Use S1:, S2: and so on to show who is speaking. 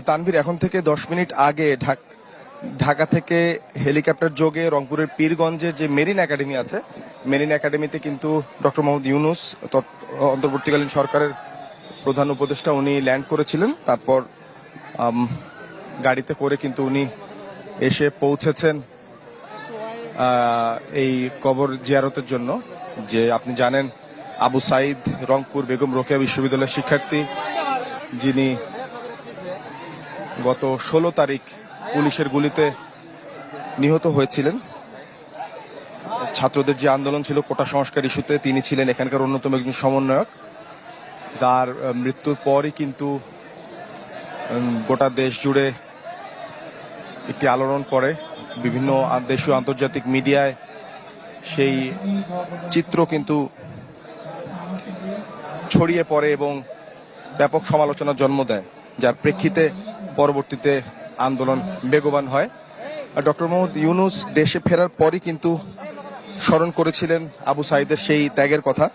S1: তানভীর, এখন থেকে দশ মিনিট আগে ঢাক- থেকে হেলিকপ্টার যোগে রংপুরের পীরগঞ্জে যে মেরিন একাডেমি আছে, মেরিন একাডেমিতে কিন্তু ডক্টর মোহাম্মদ ইউনুস অন্তর্বর্তীকালীন সরকারের প্রধান উপদেষ্টা উনি ল্যান্ড করেছিলেন। তারপর গাড়িতে করে কিন্তু উনি এসে পৌঁছেছেন এই কবর জিয়ারতের জন্য। যে আপনি জানেন, আবু সাইদ রংপুর বেগম রোকেয়া বিশ্ববিদ্যালয়ের শিক্ষার্থী, যিনি গত ষোলো তারিখ পুলিশের গুলিতে নিহত হয়েছিলেন। ছাত্রদের যে আন্দোলন ছিল কোটা সংস্কার ইস্যুতে তিনি ছিলেন এখানকার অন্যতম একজন সমন্বয়ক। তার মৃত্যুর পরই কিন্তু গোটা দেশ জুড়ে একটি আলোড়ন পড়ে বিভিন্ন দেশীয় আন্তর্জাতিক মিডিয়ায় সেই চিত্র কিন্তু ছড়িয়ে পড়ে এবং ব্যাপক সমালোচনার জন্ম দেয়। যার প্রেক্ষিতে পরবর্তীতে আন্দোলন বেগবান হয়। আর ডক্টর মোহাম্মদ ইউনুস দেশে ফেরার পরই কিন্তু স্মরণ করেছিলেন আবু সাইদের সেই ত্যাগের কথা।